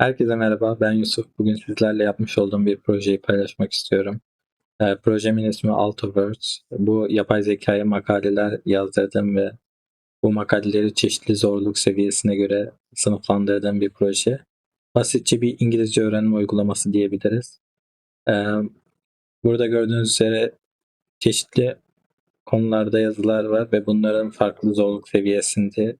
Herkese merhaba, ben Yusuf. Bugün sizlerle yapmış olduğum bir projeyi paylaşmak istiyorum. Ee, projemin ismi AutoWords. Bu yapay zekaya makaleler yazdırdım ve bu makaleleri çeşitli zorluk seviyesine göre sınıflandırdığım bir proje. Basitçe bir İngilizce öğrenme uygulaması diyebiliriz. Ee, burada gördüğünüz üzere çeşitli konularda yazılar var ve bunların farklı zorluk seviyesinde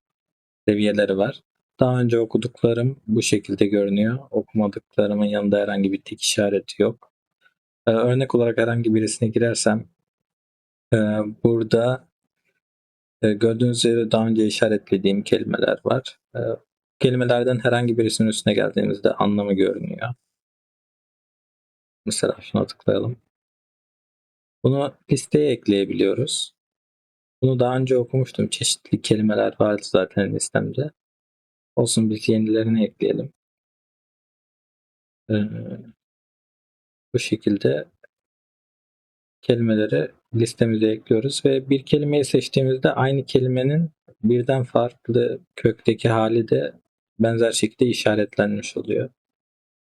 seviyeleri var. Daha önce okuduklarım bu şekilde görünüyor. Okumadıklarımın yanında herhangi bir tik işareti yok. Ee, örnek olarak herhangi birisine girersem e, burada e, gördüğünüz üzere daha önce işaretlediğim kelimeler var. E, kelimelerden herhangi birisinin üstüne geldiğimizde anlamı görünüyor. Mesela şuna tıklayalım. Bunu listeye ekleyebiliyoruz. Bunu daha önce okumuştum. Çeşitli kelimeler vardı zaten listemde. Olsun biz yenilerini ekleyelim. Ee, bu şekilde kelimeleri listemize ekliyoruz ve bir kelimeyi seçtiğimizde aynı kelimenin birden farklı kökteki hali de benzer şekilde işaretlenmiş oluyor.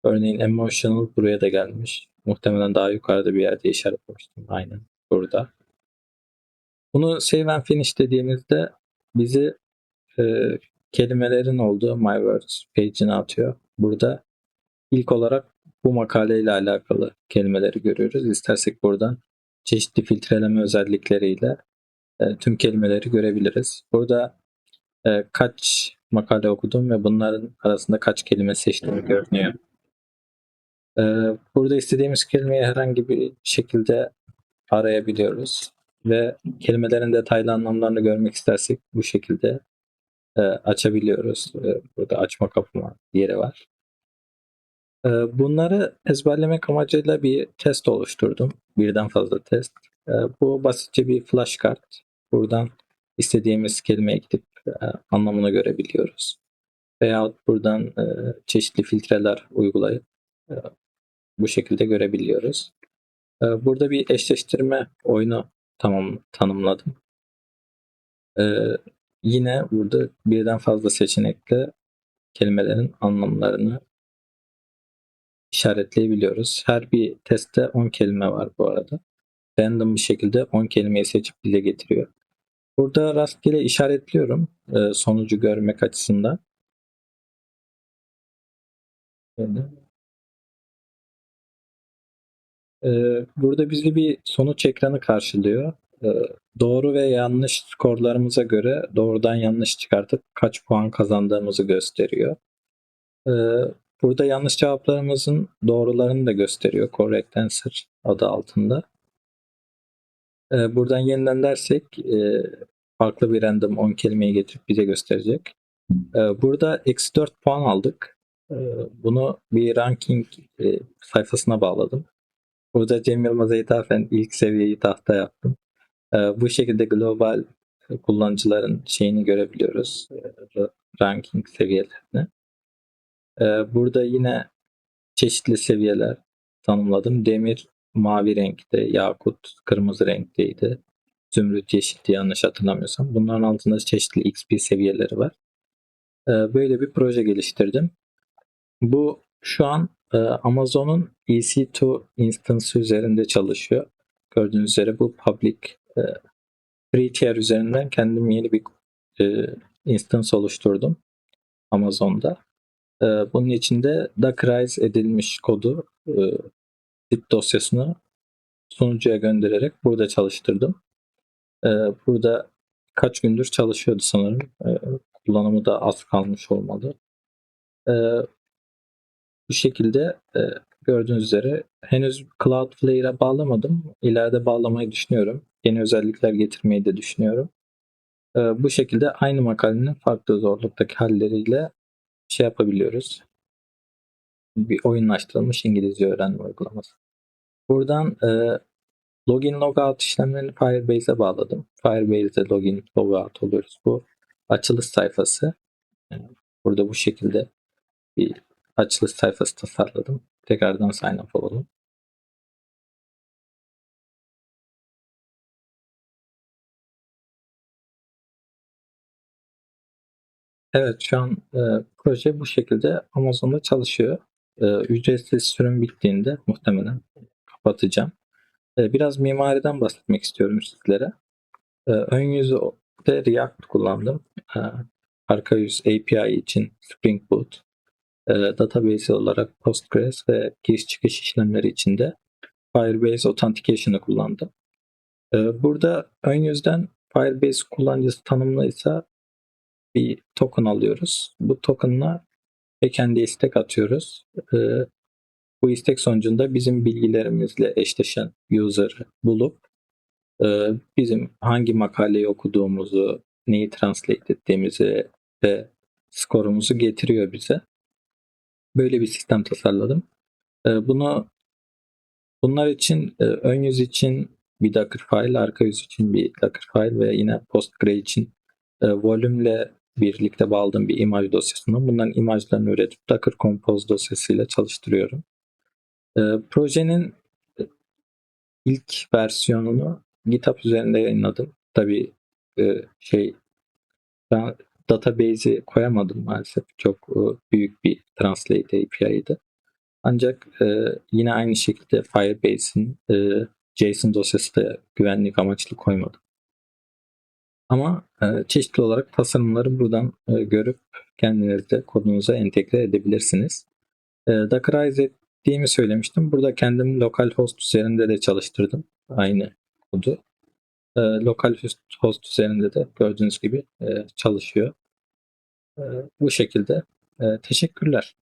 Örneğin emotional buraya da gelmiş. Muhtemelen daha yukarıda bir yerde işaretlemiştim. Aynen burada. Bunu save and finish dediğimizde bizi e, kelimelerin olduğu My Words page'ine atıyor. Burada ilk olarak bu makaleyle alakalı kelimeleri görüyoruz. İstersek buradan çeşitli filtreleme özellikleriyle e, tüm kelimeleri görebiliriz. Burada e, kaç makale okudum ve bunların arasında kaç kelime seçtiğimi görünüyor. E, burada istediğimiz kelimeyi herhangi bir şekilde arayabiliyoruz ve kelimelerin detaylı anlamlarını görmek istersek bu şekilde e, açabiliyoruz. E, burada açma kapama yeri var. E, bunları ezberlemek amacıyla bir test oluşturdum. Birden fazla test. Bu basitçe bir flashcard. Buradan istediğimiz kelimeye gidip e, anlamını görebiliyoruz. Veyahut buradan e, çeşitli filtreler uygulayıp e, bu şekilde görebiliyoruz. Burada bir eşleştirme oyunu tamam tanımladım. Yine burada birden fazla seçenekle kelimelerin anlamlarını işaretleyebiliyoruz. Her bir testte 10 kelime var bu arada. Random bir şekilde 10 kelimeyi seçip dile getiriyor. Burada rastgele işaretliyorum e, sonucu görmek açısından. E, burada bizi bir sonuç ekranı karşılıyor. E, doğru ve yanlış skorlarımıza göre doğrudan yanlış çıkartıp kaç puan kazandığımızı gösteriyor. E, burada yanlış cevaplarımızın doğrularını da gösteriyor. Correct answer adı altında. E, buradan yeniden dersek e, farklı bir random 10 kelimeyi getirip bize gösterecek. Burada eksi 4 puan aldık. Bunu bir ranking e, sayfasına bağladım. Burada Cem Yılmaz'a ithafen ilk seviyeyi tahta yaptım. E, bu şekilde global kullanıcıların şeyini görebiliyoruz. E, ranking seviyelerini. E, burada yine çeşitli seviyeler tanımladım. Demir mavi renkte, yakut kırmızı renkteydi. Zümrüt yeşildi yanlış hatırlamıyorsam. Bunların altında çeşitli XP seviyeleri var. Böyle bir proje geliştirdim. Bu şu an e, Amazon'un EC2 instance üzerinde çalışıyor. Gördüğünüz üzere bu public e, free tier üzerinden kendim yeni bir e, instance oluşturdum Amazon'da. E, bunun içinde Dockerize edilmiş kodu e, zip dosyasını sunucuya göndererek burada çalıştırdım. E, burada kaç gündür çalışıyordu sanırım. E, kullanımı da az kalmış olmalı. E, bu şekilde e, gördüğünüz üzere henüz Cloudflare'a bağlamadım. İleride bağlamayı düşünüyorum. Yeni özellikler getirmeyi de düşünüyorum. E, bu şekilde aynı makalenin farklı zorluktaki halleriyle şey yapabiliyoruz. Bir oyunlaştırılmış İngilizce öğrenme uygulaması. Buradan e, login logout işlemlerini Firebase'e bağladım. Firebase'de login logout oluyoruz. Bu açılış sayfası. Burada bu şekilde bir açılış sayfası tasarladım. Tekrardan sign up olalım. Evet şu an e, proje bu şekilde Amazon'da çalışıyor. E, ücretsiz sürüm bittiğinde muhtemelen kapatacağım. E, biraz mimariden bahsetmek istiyorum sizlere. E, ön yüzde React kullandım. E, arka yüz API için Spring Boot. E, database olarak Postgres ve giriş çıkış işlemleri için de Firebase Authentication'ı kullandım. E, burada ön yüzden Firebase kullanıcısı tanımlıysa bir token alıyoruz. Bu token'la backend'e istek atıyoruz. Ee, bu istek sonucunda bizim bilgilerimizle eşleşen user'ı bulup e, bizim hangi makaleyi okuduğumuzu, neyi translate ettiğimizi ve skorumuzu getiriyor bize. Böyle bir sistem tasarladım. Ee, bunu bunlar için e, ön yüz için bir Docker file, arka yüz için bir Docker file ve yine Postgre için e, volümle birlikte bağladığım bir imaj dosyasından bunların imajlarını üretip Docker Compose dosyasıyla çalıştırıyorum. E, projenin ilk versiyonunu GitHub üzerinde yayınladım. Tabii e, şey ben database'i koyamadım maalesef. Çok e, büyük bir Translate API'ydi. Ancak e, yine aynı şekilde Firebase'in e, JSON dosyası da güvenlik amaçlı koymadım. Ama e, çeşitli olarak tasarımları buradan e, görüp kendiniz de kodunuza entegre edebilirsiniz. E, Dockerize ettiğimi söylemiştim. Burada kendim lokal host üzerinde de çalıştırdım aynı kodu. Lokal host üzerinde de gördüğünüz gibi çalışıyor. Bu şekilde. Teşekkürler.